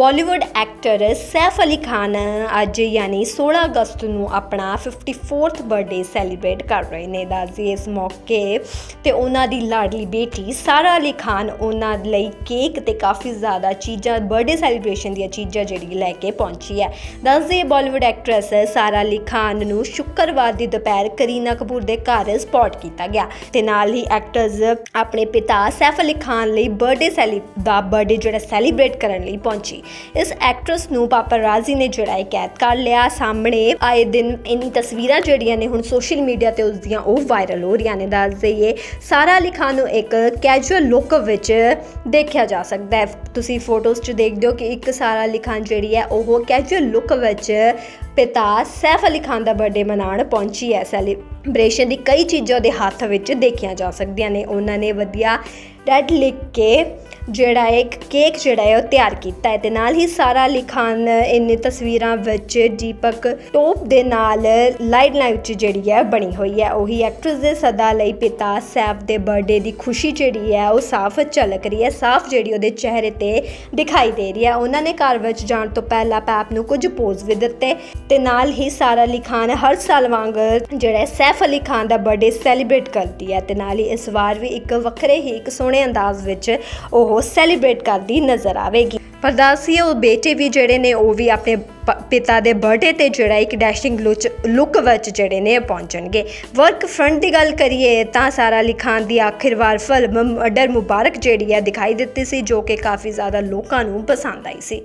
Bollywood actor Saif Ali Khan ਅੱਜ ਯਾਨੀ 16 ਅਗਸਤ ਨੂੰ ਆਪਣਾ 54th ਬਰਥਡੇ ਸੈਲੀਬ੍ਰੇਟ ਕਰ ਰਹੇ ਨੇ ਦੱਸਦੀ ਇਸ ਮੌਕੇ। ਤੇ ਉਹਨਾਂ ਦੀ ਲਾਡਲੀ ਬੇਟੀ ਸਾਰਾ ਅਲੀ ਖਾਨ, ਉਹਨਾਂ ਲਈ ਕੇਕ ਤੇ ਕਾਫੀ ਜ਼ਿਆਦਾ ਚੀਜ਼ਾਂ ਬਰਥਡੇ ਸੈਲੀਬ੍ਰੇਸ਼ਨ ਦੀਆਂ ਚੀਜ਼ਾਂ ਜਿਹੜੀ ਲੈ ਕੇ ਪਹੁੰਚੀ ਹੈ। ਦੱਸਦੀ ਬਾਲੀਵੁੱਡ ਐਕਟਰੈਸ ਸਾਰਾ ਅਲੀ ਖਾਨ ਨੂੰ ਸ਼ੁੱਕਰਵਾਰ ਦੀ ਦੁਪਹਿਰ ਕਰੀਨਾ ਕਪੂਰ ਦੇ ਘਰ ਸਪੌਟ ਕੀਤਾ ਗਿਆ। ਤੇ ਨਾਲ ਹੀ ਐਕਟਰਸ ਆਪਣੇ ਪਿਤਾ ਸੈਫ ਅਲੀ ਖਾਨ ਲਈ ਬਰਥਡੇ ਸੈਲੀ ਦਾ ਬਰਥਡੇ ਜਿਹੜਾ ਸੈਲੀਬ੍ਰੇਟ ਕਰਨ ਲਈ ਪਹੁੰਚੀ। ਇਸ ਐਕਟਰਸ ਨੂੰ ਪਾਪਾਰਾਜ਼ੀ ਨੇ ਜਿਹੜਾ ਹੈ ਕੈਦ ਕਰ ਲਿਆ। ਸਾਹਮਣੇ ਆਏ ਦਿਨ ਇਨੀ ਤਸਵੀਰਾਂ ਜਿਹੜੀਆਂ ਨੇ ਹੁਣ ਸੋਸ਼ਲ ਮੀਡੀਆ ਤੇ ਉਸ ਦੀਆਂ ਉਹ ਵਾਇਰਲ ਹੋ ਰਹੀਆਂ ਨੇ, ਦੱਸ ਦਈਏ। ਸਾਰਾ ਅਲੀ ਖਾਨ ਨੂੰ ਇੱਕ ਕੈਜੂਅਲ ਲੁੱਕ ਵਿੱਚ ਦੇਖਿਆ ਜਾ ਸਕਦਾ ਹੈ। ਤੁਸੀਂ ਫੋਟੋਜ਼ 'ਚ ਦੇਖਦੇ ਹੋ ਕਿ ਇੱਕ ਸਾਰਾ ਅਲੀ ਜਿਹੜੀ ਹੈ, ਉਹ ਕੈਜੂਅਲ ਲੁੱਕ ਵਿੱਚ ਪਿਤਾ ਸੈਫ ਅਲੀ ਖਾਨ ਦਾ ਬਰਥਡੇ ਮਨਾਉਣ ਪਹੁੰਚੀ ਹੈ। ਸੈਲੀਬ੍ਰੇਸ਼ਨ ਦੀ ਕਈ ਚੀਜ਼ਾਂ ਉਹਦੇ ਹੱਥ ਵਿੱਚ ਦੇਖੀਆਂ ਜਾ ਸਕਦੀਆਂ ਨੇ। ਉਹਨਾਂ ਨੇ ਵਧੀਆ ਰੈਡ ਲਿਖ ਕੇ ਜਿਹੜਾ ਹੈ, ਇੱਕ ਕੇਕ ਜਿਹੜਾ ਹੈ, ਉਹ ਤਿਆਰ ਕੀਤਾ ਹੈ। ਤੇ ਨਾਲ ਹੀ ਸਾਰਾ ਅਲੀ ਖਾਨ ਇਨ ਤਸਵੀਰਾਂ ਵਿੱਚ ਦੀਪਕ ਟੋਪ ਦੇ ਨਾਲ ਲਾਈਟ ਲਾਈਟ ਚ ਜਿਹੜੀ ਹੈ, ਬਣੀ ਹੋਈ ਹੈ। ਉਹੀ ਐਕਟਰਸ ਦੇ ਸਦਾ ਲਈ ਪਿਤਾ ਸੈਫ ਦੇ ਬਰਥਡੇ ਦੀ ਖੁਸ਼ੀ ਜਿਹੜੀ ਹੈ, ਉਹ ਸਾਫ਼ ਝਲਕ ਰਹੀ ਹੈ। ਸਾਫ਼ ਜਿਹੜੀ ਉਹਦੇ ਚਿਹਰੇ ਤੇ ਦਿਖਾਈ ਦੇ ਰਹੀ ਹੈ। ਉਹਨਾਂ ਨੇ ਘਰ ਵਿੱਚ ਜਾਣ ਤੋਂ ਪਹਿਲਾਂ ਪੈਪ ਨੂੰ ਕੁਝ ਪੋਜ਼ ਵੀ ਦਿੱਤੇ ਤੇ ਨਾਲ ਹੀ ਸਾਰਾ ਅਲੀ ਖਾਨ ਹਰ ਸਾਲ ਵਾਂਗ ਜਿਹੜਾ ਸੈਫ ਅਲੀ ਖਾਨ ਦਾ ਬਰਥਡੇ ਸੈਲੀਬ੍ਰੇਟ ਕਰਦੀ ਹੈ ਤੇ ਨਾਲ ਹੀ ਇਸ ਵਾਰ ਵੀ ਇੱਕ ਵੱਖਰੇ ਹੀ ਇੱਕ ਸੋਹਣੇ ਅੰਦਾਜ਼ ਵਿੱਚ ਉਹ ਸੈਲੀਬ੍ਰੇਟ ਕਰਦੀ ਨਜ਼ਰ ਆਵੇਗੀ। ਪਰ ਉਹ ਬੇਟੇ ਵੀ ਜਿਹੜੇ ਨੇ, ਉਹ ਵੀ ਆਪਣੇ ਪ- ਪਿਤਾ ਦੇ ਬਰਥਡੇ ਤੇ ਜਿਹੜਾ ਇੱਕ ਡੈਸ਼ਿੰਗ ਲੁੱਕ ਵਿੱਚ ਜਿਹੜੇ ਨੇ ਪਹੁੰਚਣਗੇ। ਵਰਕ ਫਰੰਟ ਦੀ ਗੱਲ ਕਰੀਏ, ਤਾਂ ਸਾਰਾ ਅਲੀ ਦੀ ਆਖਿਰਵਾਰ ਫਿਲਮ ਮਰਡਰ ਮੁਬਾਰਕ ਜਿਹੜੀ ਹੈ, ਦਿਖਾਈ ਦਿੱਤੀ ਸੀ, ਜੋ ਕਿ ਕਾਫੀ ਜ਼ਿਆਦਾ ਲੋਕਾਂ ਨੂੰ ਪਸੰਦ ਆਈ ਸੀ।